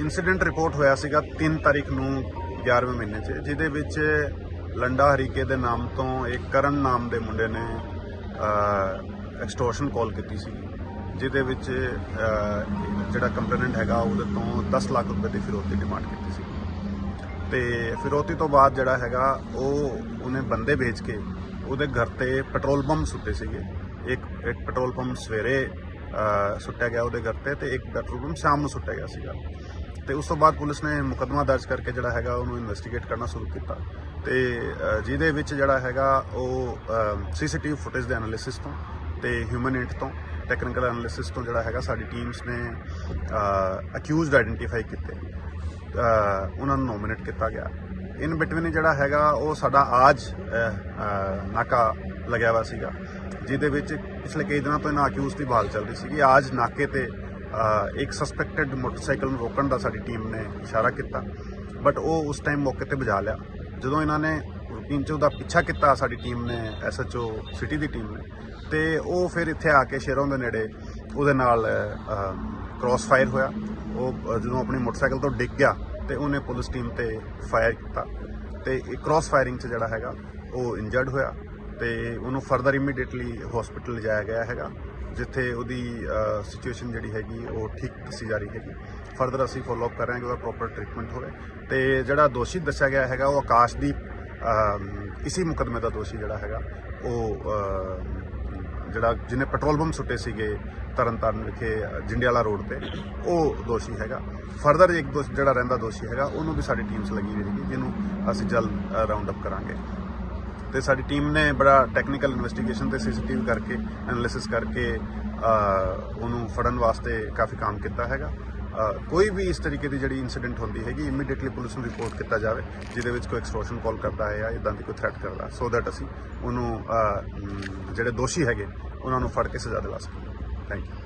Incident report ਹੋਇਆ ਸੀਗਾ 3 ਤਾਰੀਖ ਨੂੰ 11ਵੇਂ ਮਹੀਨੇ 'ਚ, ਜਿਹਦੇ ਵਿੱਚ ਲੰਡਾ ਹਰੀਕੇ ਦੇ ਨਾਮ ਤੋਂ ਇੱਕ ਕਰਨ ਨਾਮ ਦੇ ਮੁੰਡੇ ਨੇ ਐਕਸਟੋਰਸ਼ਨ ਕਾਲ ਕੀਤੀ ਸੀ, ਜਿਹਦੇ ਵਿੱਚ ਜਿਹੜਾ ਕੰਪਲੇਨੈਂਟ ਹੈਗਾ ਉਹਦੇ ਤੋਂ 10 ਲੱਖ ਰੁਪਏ ਦੀ ਫਿਰੋਤੀ ਡਿਮਾਂਡ ਕੀਤੀ ਸੀ। ਤੇ ਫਿਰੋਤੀ ਤੋਂ ਬਾਅਦ ਜਿਹੜਾ ਹੈਗਾ, ਉਹ ਉਹਨੇ ਬੰਦੇ ਵੇਚ ਕੇ ਉਹਦੇ ਘਰ ਤੇ ਪੈਟਰੋਲ ਪੰਪ ਸੁੱਤੇ ਸੀਗੇ। ਇੱਕ ਇੱਕ ਪੈਟਰੋਲ ਪੰਪ ਸਵੇਰੇ ਸੁੱਟਿਆ ਗਿਆ ਉਹਦੇ ਘਰ ਤੇ ਤੇ ਇੱਕ ਪੈਟਰੋਲ ਸ਼ਾਮ ਨੂੰ ਸੁੱਟਿਆ ਗਿਆ ਸੀਗਾ। ਤੇ ਉਸ ਤੋਂ ਬਾਅਦ ਪੁਲਿਸ ਨੇ ਮੁਕੱਦਮਾ ਦਰਜ ਕਰਕੇ ਜਿਹੜਾ ਹੈਗਾ ਉਹਨੂੰ ਇਨਵੈਸਟੀਗੇਟ ਕਰਨਾ ਸ਼ੁਰੂ ਕੀਤਾ। ਤੇ ਜਿਹਦੇ ਵਿੱਚ ਜਿਹੜਾ ਹੈਗਾ ਉਹ ਸੀਸੀਟੀਵੀ ਫੁਟੇਜ ਦੇ ਐਨਾਲਿਸਿਸ ਤੋਂ ਤੇ ਹਿਊਮਨ ਇੰਟ ਤੋਂ ਟੈਕਨੀਕਲ ਐਨਾਲਿਸਿਸ ਤੋਂ ਜਿਹੜਾ ਹੈਗਾ ਸਾਡੀ ਟੀਮਸ ਨੇ ਅਕਿਊਜ਼ਡ ਆਇਡੈਂਟੀਫਾਈ ਕੀਤੇ। ਉਹਨਾਂ ਨੂੰ ਨੋਮੀਨੇਟ ਕੀਤਾ ਗਿਆ। ਇਨ ਬਿਟਵੀਨ ਜਿਹੜਾ ਹੈਗਾ ਉਹ ਸਾਡਾ ਆਜ ਨਾਕਾ ਲੱਗਿਆ ਹੋਇਆ ਸੀਗਾ। ਜਿਹਦੇ ਵਿੱਚ ਪਿਛਲੇ ਕਈ ਦਿਨਾਂ ਤੋਂ ਇਹਨਾਂ ਅਕਿਊਜ਼ ਦੀ ਭਾਲ ਚੱਲ ਰਹੀ ਸੀਗੀ। ਆਜ ਨਾਕੇ ਤੇ ਇੱਕ ਸਸਪੈਕਟਡ ਮੋਟਰਸਾਈਕਲ ਨੂੰ ਰੋਕਣ ਦਾ ਸਾਡੀ ਟੀਮ ਨੇ ਇਸ਼ਾਰਾ ਕੀਤਾ। ਬਟ ਉਹ ਉਸ ਟਾਈਮ ਮੌਕੇ ਤੇ ਬੁਝਾ ਲਿਆ। ਜਦੋਂ ਇਹਨਾਂ ਨੇ ਰੂਟੀਨ ਚ ਉਹਦਾ ਪਿੱਛਾ ਕੀਤਾ, ਸਾਡੀ ਟੀਮ ਨੇ ਐਸਐਚਓ ਸਿਟੀ ਦੀ ਟੀਮ ਨੇ, ਤੇ ਉਹ ਫਿਰ ਇੱਥੇ ਆ ਕੇ ਸ਼ੇਰੋਂ ਦੇ ਨੇੜੇ ਉਹਦੇ ਨਾਲ ਕ੍ਰਾਸ ਫਾਇਰ ਹੋਇਆ। ਉਹ ਜਦੋਂ ਆਪਣੀ ਮੋਟਰਸਾਈਕਲ ਤੋਂ ਡਿੱਗ ਗਿਆ, ਤੇ ਉਹਨੇ ਪੁਲਿਸ ਟੀਮ ਤੇ ਫਾਇਰ ਕੀਤਾ। ਤੇ ਇਹ ਕ੍ਰਾਸ ਫਾਇਰਿੰਗ 'ਚ ਜਿਹੜਾ ਹੈਗਾ, ਉਹ ਇੰਜਰਡ ਹੋਇਆ। ਤੇ ਉਹਨੂੰ ਫਰਦਰ ਇਮੀਡੀਏਟਲੀ ਹਸਪੀਟਲ ਲਿਜਾਇਆ ਗਿਆ ਹੈਗਾ ਜਿੱਥੇ ਉਹਦੀ ਸਿਚੁਏਸ਼ਨ ਜਿਹੜੀ ਹੈਗੀ ਉਹ ਠੀਕ ਦੱਸੀ ਜਾ ਰਹੀ ਹੈਗੀ। ਫਰਦਰ ਅਸੀਂ ਫੋਲੋ ਅਪ ਕਰ ਰਹੇ ਹਾਂ ਕਿ ਉਹਦਾ ਪ੍ਰੋਪਰ ਟ੍ਰੀਟਮੈਂਟ ਹੋਵੇ। ਤੇ ਜਿਹੜਾ ਦੋਸ਼ੀ ਦੱਸਿਆ ਗਿਆ ਹੈਗਾ ਉਹ ਆਕਾਸ਼ਦੀਪ ਅਮ, ਇਸੀ ਮੁਕਦਮੇ ਦਾ ਦੋਸ਼ੀ ਜਿਹੜਾ ਹੈਗਾ ਉਹ ਜਿਹੜਾ ਜਿਹਨੇ ਪੈਟਰੋਲ ਪੰਪ ਸੁੱਟੇ ਸੀਗੇ ਤਰਨਤਾਰਨ ਵਿਖੇ ਜਿੰਡਿਆਲਾ ਰੋਡ ਤੇ ਉਹ ਦੋਸ਼ੀ ਹੈਗਾ। ਫਰਦਰ ਇੱਕ ਦੋਸ਼ ਜਿਹੜਾ ਰਹਿੰਦਾ ਦੋਸ਼ੀ ਹੈਗਾ ਉਹਨੂੰ ਵੀ ਸਾਡੀ ਟੀਮਸ ਲੱਗੀ ਹੋਈ ਹੈਗੀ ਜਿਹਨੂੰ ਅਸੀਂ ਜਲਦ ਰਾਉਂਡ ਅਪ ਕਰਾਂਗੇ। ਤੇ ਸਾਡੀ ਟੀਮ ਨੇ ਬੜਾ ਟੈਕਨੀਕਲ ਇਨਵੈਸਟੀਗੇਸ਼ਨ ਤੇ ਸੀਸੀਟੀਵੀ ਕਰਕੇ ਐਨਾਲਿਸਿਸ ਕਰਕੇ ਉਹਨੂੰ ਫੜਨ ਵਾਸਤੇ ਕਾਫੀ ਕੰਮ ਕੀਤਾ ਹੈਗਾ। ਕੋਈ ਵੀ ਇਸ ਤਰੀਕੇ ਦੀ ਜਿਹੜੀ ਇਨਸੀਡੈਂਟ ਹੁੰਦੀ ਹੈਗੀ ਇਮੀਡੀਏਟਲੀ ਪੁਲਿਸ ਨੂੰ ਰਿਪੋਰਟ ਕੀਤਾ ਜਾਵੇ, ਜਿਹਦੇ ਵਿੱਚ ਕੋਈ ਐਕਸਟੋਰਸ਼ਨ ਕਾਲ ਕਰਦਾ ਹੈ ਜਾਂ ਇਦਾਂ ਦੀ ਕੋਈ ਥ੍ਰੈਟ ਕਰਦਾ ਸੋ ਦੈਟ ਅਸੀਂ ਉਹਨੂੰ ਜਿਹੜੇ ਦੋਸ਼ੀ ਹੈਗੇ, ਉਹਨਾਂ ਨੂੰ ਫੜ ਕੇ ਸਜ਼ਾ ਦਿਲਾ ਸਕੀਏ। Thank you